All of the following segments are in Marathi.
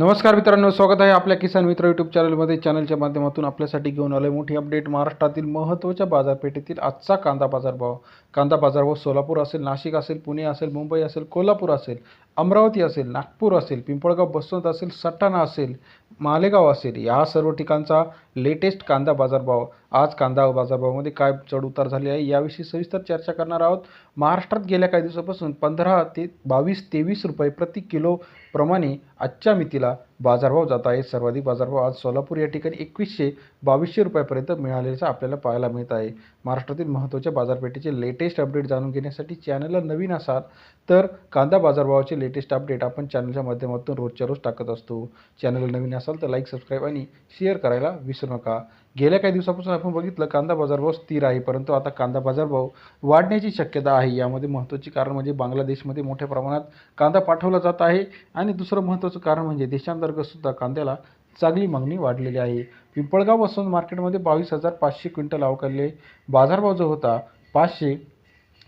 नमस्कार मित्रांनो स्वागत आहे आपल्या किसान मित्र यूट्यूब चॅनलमध्ये चॅनलच्या माध्यमातून आपल्यासाठी घेऊन आलोय मोठी अपडेट महाराष्ट्रातील महत्त्वाच्या बाजारपेठेतील आजचा कांदा बाजारभाव. कांदा बाजारभाव सोलापूर असेल नाशिक असेल पुणे असेल मुंबई असेल कोल्हापूर असेल अमरावती असेल नागपूर असेल पिंपळगाव बसवंत असेल सटाणा असेल मालेगाव असेल. या सर्व ठिकाणचा लेटेस्ट कांदा बाजारभाव. आज कांदा बाजारभावामध्ये काय चढउतार झाले आहे याविषयी सविस्तर चर्चा करणार आहोत. महाराष्ट्रात गेल्या काही दिवसापासून पंधरा ते बावीस तेवीस रुपये प्रति किलोप्रमाणे आजच्या मितीला बाजारभाव जात आहे सर्वाधिक बाजारभाव आज सोलापूर या ठिकाणी एकवीसशे बावीसशे रुपयापर्यंत मिळालेला आपल्याला पाहायला मिळत आहे. महाराष्ट्रातील महत्त्वाच्या बाजारपेठेचे लेटेस्ट अपडेट जाणून घेण्यासाठी चॅनलला नवीन असाल तर कांदा बाजारभावाचे लेटेस्ट अपडेट आपण चॅनलच्या माध्यमातून रोजच्या रोज टाकत असतो. चॅनलला नवीन असाल तर लाईक सबस्क्राईब आणि शेअर करायला विसरू नका. गेल्या काही दिवसापासून आपण बघितलं कांदा बाजारभाव स्थिर आहे परंतु आता कांदा बाजारभाव वाढण्याची शक्यता आहे. यामध्ये महत्त्वाचे कारण म्हणजे बांगलादेशमध्ये मोठ्या प्रमाणात कांदा पाठवला जात आहे. आणि दुसरं महत्त्वाचं कारण म्हणजे देशांतर सुद्धा कांद्याला चांगली मागणी वाढलेली आहे. पिंपळगाव वसंत मार्केटमध्ये बावीस हजार पाचशे क्विंटल अवकाळले बाजारभाव जो होता पाचशे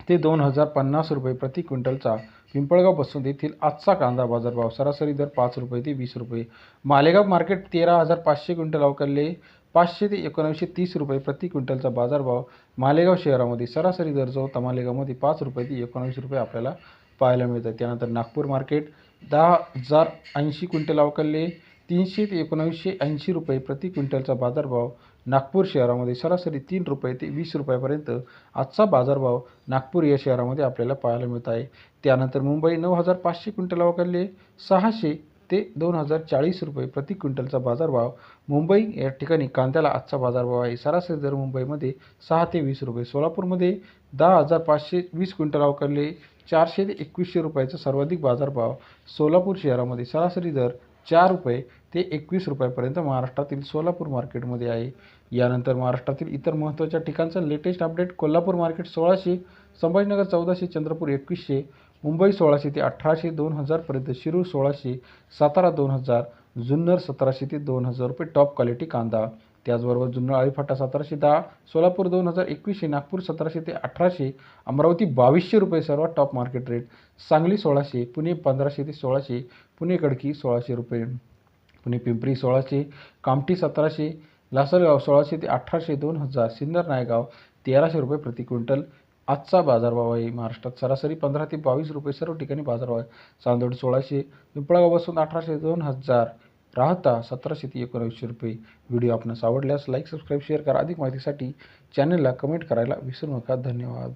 ते दोन हजार पन्नास रुपये प्रति क्विंटलचा. पिंपळगाव बसवंत येथील आजचा कांदा बाजारभाव सरासरी दर पाच रुपये ते वीस रुपये. मालेगाव मार्केट तेरा हजार पाचशे क्विंटल अवकाळले पाचशे ते एकोणऐंशी तीस रुपये प्रति क्विंटलचा बाजारभाव मालेगाव शहरामध्ये सरासरी दर जो होता मालेगावमध्ये पाच रुपये ते एकोणवीस रुपये आपल्याला पाहायला मिळतात. त्यानंतर नागपूर मार्केट दहा हजार ऐंशी क्विंटल अवकाळले तीनशे ते एकोणावीसशे ऐंशी रुपये प्रति क्विंटलचा बाजारभाव नागपूर शहरामध्ये सरासरी तीन रुपये ते वीस रुपयापर्यंत आजचा बाजारभाव नागपूर या शहरामध्ये आपल्याला पाहायला मिळत आहे. त्यानंतर मुंबई नऊ हजार पाचशे क्विंटल अवकाळले सहाशे ते दोन हजार चाळीस रुपये प्रति क्विंटलचा बाजारभाव. मुंबई या ठिकाणी कांद्याला आजचा बाजारभाव आहे. सरासरी दर मुंबईमध्ये सहा ते वीस रुपये. सोलापूरमध्ये दहा हजार पाचशे वीस क्विंटल अवकरले चारशे ते एकवीसशे रुपयाचा सर्वाधिक बाजारभाव. सोलापूर शहरामध्ये सरासरी दर चार रुपये ते एकवीस रुपयापर्यंत महाराष्ट्रातील सोलापूर मार्केटमध्ये आहे. यानंतर महाराष्ट्रातील इतर महत्त्वाच्या ठिकाणचं लेटेस्ट अपडेट कोल्हापूर मार्केट सोळाशे संभाजीनगर चौदाशे चंद्रपूर एकवीसशे मुंबई सोळाशे ते अठराशे दोन हजारपर्यंत शिरूर सोळाशे सातारा दोन हजार जुन्नर सतराशे ते दोन हजार रुपये टॉप क्वालिटी कांदा. त्याचबरोबर जुन्नर अळीफाटा सतराशे दहा सोलापूर दोन हजार एकवीसशे नागपूर सतराशे ते अठराशे अमरावती बावीसशे रुपये सर्वात टॉप मार्केट रेट सांगली सोळाशे पुणे पंधराशे ते सोळाशे पुणे कडकी सोळाशे रुपये पुणे पिंपरी सोळाशे कामठी सतराशे लासलगाव सोळाशे ते अठराशे दोन हजार सिन्नर नायगाव तेराशे रुपये प्रति क्विंटल आजचा बाजारभाव आहे महाराष्ट्रात सरासरी पंधरा ते बावीस रुपये सर्व ठिकाणी बाजारभाव आहे. चांदोड सोळाशे पिंपळगाव अठराशे दोन हजार. राहता सतराशे ते एकोणावीसशे रुपये. व्हिडिओ आपणास आवडल्यास लाईक सबस्क्राईब शेअर करा. अधिक माहितीसाठी चॅनलला कमेंट करायला विसरू नका. धन्यवाद.